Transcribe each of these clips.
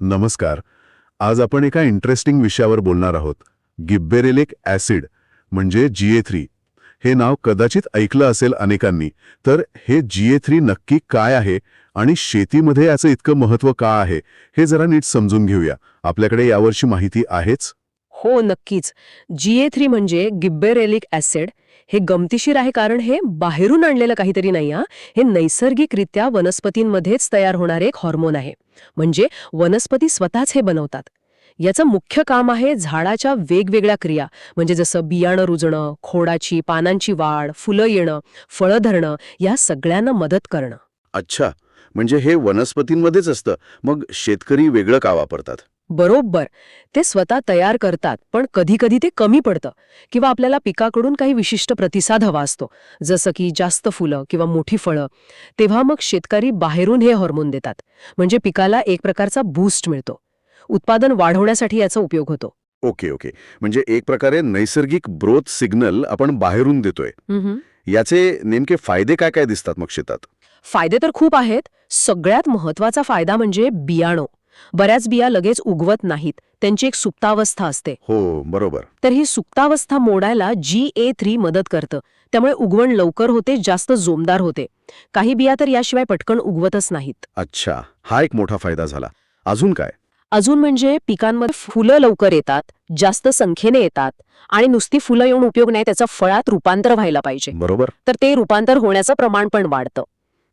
नमस्कार. आज आपण एका इंटरेस्टिंग विषयावर बोलणार आहोत. गिब्बेरेलिक ॲसिड म्हणजे जीए थ्री. हे नाव कदाचित ऐकलं असेल अनेकांनी तर हे जीए थ्री नक्की काय आहे आणि शेतीमध्ये याचं इतकं महत्त्व का आहे हे जरा नीट समजून घेऊया. आपल्याकडे यावरची माहिती आहेच? हो नक्कीच. जीए थ्री म्हणजे गिब्बेरेलिक ॲसिड हे गमतीशीर आहे कारण हे बाहेरून आणलेलं काहीतरी नाही हा. हे नैसर्गिकरित्या वनस्पतींमध्येच तयार होणारे एक हॉर्मोन आहे. म्हणजे वनस्पती स्वतःच हे बनवतात. याचं मुख्य काम आहे झाडाच्या वेगवेगळ्या क्रिया. म्हणजे जसं बियाणं रुजणं खोडाची पानांची वाढ फुलं येणं फळं धरणं या सगळ्यांना मदत करणं. अच्छा. म्हणजे हे वनस्पतींमध्येच असतं. मग शेतकरी वेगळं का वापरतात? बरोबर. ते स्वतः तयार करतात पण कधी कधी ते कमी पडतं किंवा आपल्याला पिकाकडून काही विशिष्ट प्रतिसाद हवा असतो. जसं की जास्त फुलं किंवा मोठी फळं. तेव्हा मग शेतकरी बाहेरून हे हॉर्मोन देतात. म्हणजे पिकाला एक प्रकारचा बूस्ट मिळतो. उत्पादन वाढवण्यासाठी याचा उपयोग होतो. Okay okay. म्हणजे एक प्रकारे नैसर्गिक ब्रोथ सिग्नल आपण बाहेरून देतोय. याचे नेमके फायदे काय काय दिसतात मग शेतात? फायदे तर खूप आहेत. सगळ्यात महत्त्वाचा फायदा म्हणजे बियाणं. बऱ्याच बिया लगेच उगवत नाहीत. त्यांची एक सुप्तावस्था असते. हो बरोबर. तर ही सुप्तावस्था मोडायला जी ए थ्री मदत करतं. त्यामुळे उगवण लवकर होते जास्त जोमदार होते. काही बिया तर याशिवाय पटकन उगवतच नाहीत. अच्छा हा एक मोठा फायदा झाला. अजून काय? अजून म्हणजे पिकांमध्ये फुलं लवकर येतात जास्त संख्येने येतात आणि नुसती फुलं येऊन उपयोग नाही त्याचं फळात रूपांतर व्हायला पाहिजे. बरोबर. तर ते रूपांतर होण्याचं प्रमाण पण वाढतं.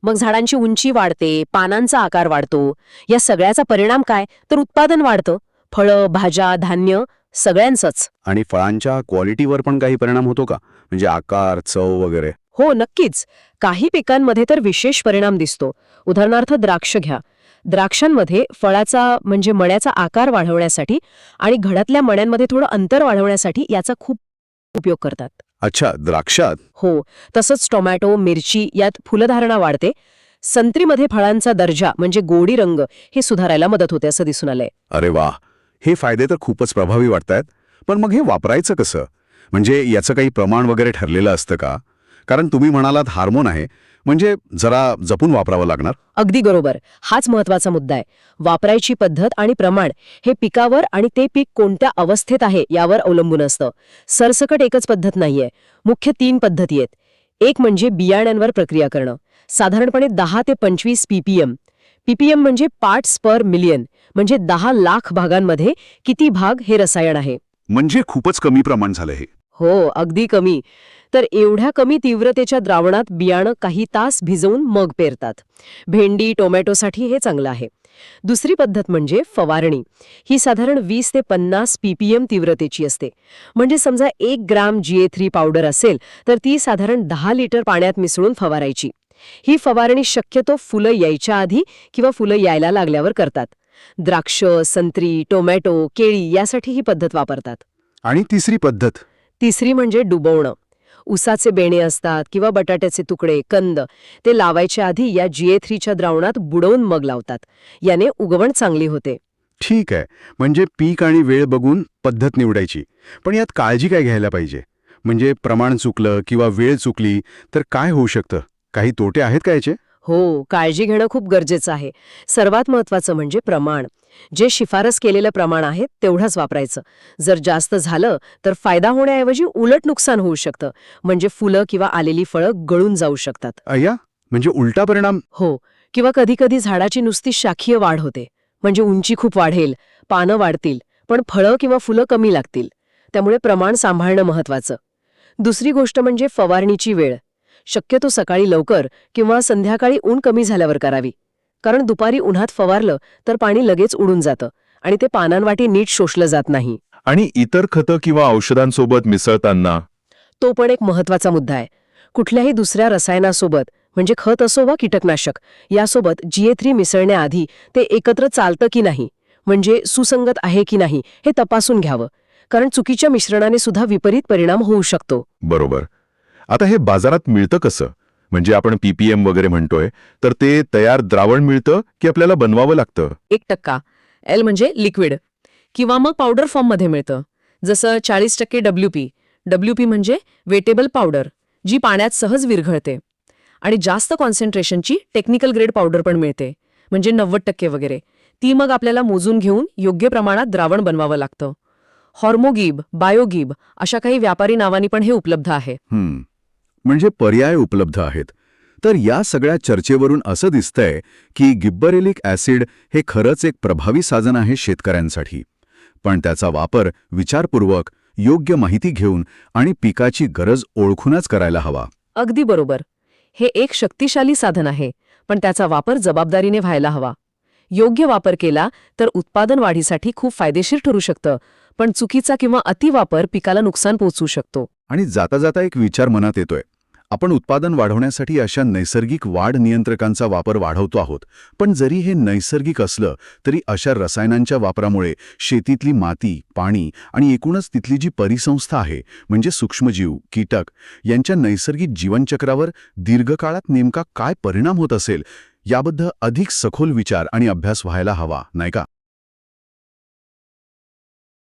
मग झाडांची उंची वाढते पानांचा आकार वाढतो. या सगळ्याचा परिणाम काय? तर उत्पादन वाढतं. फळं भाज्या धान्य सगळ्यांचंच. आणि फळांच्या क्वालिटीवर पण काही परिणाम होतो का? म्हणजे आकार चव वगैरे. हो नक्कीच. काही पिकांमध्ये तर विशेष परिणाम दिसतो. उदाहरणार्थ द्राक्ष घ्या. द्राक्षांमध्ये फळाचा म्हणजे मण्याचा आकार वाढवण्यासाठी आणि घडातल्या मण्यांमध्ये थोडं अंतर वाढवण्यासाठी याचा खूप उपयोग करतात. अच्छा द्राक्षात? हो तसंच टोमॅटो मिरची यात फुलधारणा वाढते. संत्रीमध्ये फळांचा दर्जा म्हणजे गोडी रंग हे सुधारायला मदत होते असं दिसून आलंय. अरे वा हे फायदे तर खूपच प्रभावी वाटतायत. पण मग हे वापरायचं कसं? म्हणजे याचं काही प्रमाण वगैरे ठरलेलं असतं का? कारण तुम्ही म्हणालात हार्मोन आहे. म्हणजे जरा जपून वापरावं लागणार. अगदी बरोबर. हाच महत्त्वाचा मुद्दा आहे. वापरायची पद्धत आणि प्रमाण हे पिकावर आणि ते पीक कोणत्या अवस्थेत आहे यावर अवलंबून असतं. सरसकट एकच पद्धत नाहीये. मुख्य तीन पद्धती आहेत. एक म्हणजे बियाण्यांवर प्रक्रिया करणं. साधारणपणे दहा ते पंचवीस पीपीएम. पीपीएम म्हणजे पार्ट्स पर मिलियन. म्हणजे दहा लाख भागांमध्ये किती भाग हे रसायन आहे. म्हणजे खूपच कमी प्रमाण झालं हे. हो अगदी कमी. तर एवढ्या कमी तीव्रतेच्या द्रावणात बियाणं काही तास भिजवून मग पेरतात. भेंडी टोमॅटोसाठी हे चांगलं आहे. दुसरी पद्धत म्हणजे फवारणी. ही साधारण वीस ते पन्नास पीपीएम तीव्रतेची असते. म्हणजे समजा एक ग्राम जीए थ्री पावडर असेल तर ती साधारण दहा लिटर पाण्यात मिसळून फवारायची. ही फवारणी शक्यतो फुलं यायच्या आधी किंवा फुलं यायला लागल्यावर करतात. द्राक्ष संत्री टोमॅटो केळी यासाठी ही पद्धत वापरतात. आणि तिसरी पद्धत? तिसरी म्हणजे डुबवणं. उसाचे बेणे असतात किंवा बटाट्याचे तुकडे कंद ते लावायच्या आधी या जीए थ्रीच्या द्रावणात बुडवून मग लावतात. याने उगवण चांगली होते. ठीक आहे. म्हणजे पीक आणि वेळ बघून पद्धत निवडायची. पण यात काळजी काय घ्यायला पाहिजे? म्हणजे प्रमाण चुकलं किंवा वेळ चुकली तर काय होऊ शकतं? काही तोटे आहेत का याचे? हो काळजी घेणं खूप गरजेचं आहे. सर्वात महत्वाचं म्हणजे प्रमाण. जे शिफारस केलेलं प्रमाण आहे तेवढंच वापरायचं. जर जास्त झालं तर फायदा होण्याऐवजी उलट नुकसान होऊ शकतं. म्हणजे फुलं किंवा आलेली फळं गळून जाऊ शकतात. अय्या म्हणजे उलटा परिणाम? हो किंवा कधीकधी झाडाची नुसती शाखीय वाढ होते. म्हणजे उंची खूप वाढेल पानं वाढतील पण फळं किंवा फुलं कमी लागतील. त्यामुळे प्रमाण सांभाळणं महत्वाचं दुसरी गोष्ट म्हणजे फवारणीची वेळ. शक्यतो सकाळी लवकर किंवा संध्याकाळी ऊन कमी झाल्यावर करावी. कारण दुपारी उन्हात फवारलं तर पाणी लगेच उडून जातं आणि ते पानांवाटी नीट शोषलं जात नाही. आणि इतर खतं किंवा औषधांसोबत मिसळताना? तो पण एक महत्त्वाचा मुद्दा आहे. कुठल्याही दुसऱ्या रसायनासोबत म्हणजे खत असो वा कीटकनाशक यासोबत जीए थ्री मिसळण्याआधी ते एकत्र चालतं की नाही म्हणजे सुसंगत आहे की नाही हे तपासून घ्यावं. कारण चुकीच्या मिश्रणाने सुद्धा विपरीत परिणाम होऊ शकतो. बरोबर. आता हे बाजारात मिळतं कसं? म्हणजे आपण पीपीएम वगैरे म्हणतोय तर ते तयार द्रावण मिळतं की आपल्याला बनवावं लागतं? एक टक्का. एल म्हणजे लिक्विड किंवा मग पावडर फॉर्ममध्ये मिळतं. जसं चाळीस टक्के डब्ल्यू पी डब्ल्यू पी म्हणजे वेटेबल पावडर जी पाण्यात सहज विरघळते. आणि जास्त कॉन्सन्ट्रेशनची टेक्निकल ग्रेड पावडर पण मिळते. म्हणजे नव्वद टक्के वगैरे. ती मग आपल्याला मोजून घेऊन योग्य प्रमाणात द्रावण बनवावं लागतं. हॉर्मोगिब बायोगिब अशा काही व्यापारी नावांनी पण हे उपलब्ध आहे. म्हणजे पर्याय उपलब्ध आहेत. तर या सगळ्या चर्चेवरून असं दिसतंय की गिब्बरेलिक ॲसिड हे खरंच एक प्रभावी साधन आहे शेतकऱ्यांसाठी. पण त्याचा वापर विचारपूर्वक योग्य माहिती घेऊन आणि पिकाची गरज ओळखूनच करायला हवा. अगदी बरोबर. हे एक शक्तिशाली साधन आहे पण त्याचा वापर जबाबदारीने व्हायला हवा. योग्य वापर केला तर उत्पादन वाढीसाठी खूप फायदेशीर ठरू शकतं पण चुकीचा किंवा अतिवापर पिकाला नुकसान पोहोचू शकतो. आणि जाता जाता एक विचार मनात येतोय. आपण उत्पादन वाढवण्यासाठी अशा नैसर्गिक वाढ नियंत्रकांचा वापर वाढवतो आहोत. पण जरी हे नैसर्गिक असलं तरी अशा रसायनांच्या वापरामुळे शेतीतली माती पाणी आणि एकूणच तिथली जी परिसंस्था आहे म्हणजे सूक्ष्मजीव कीटक यांच्या नैसर्गिक जीवनचक्रावर दीर्घकाळात नेमका काय परिणाम होत असेल याबद्दल अधिक सखोल विचार आणि अभ्यास व्हायला हवा नाही का?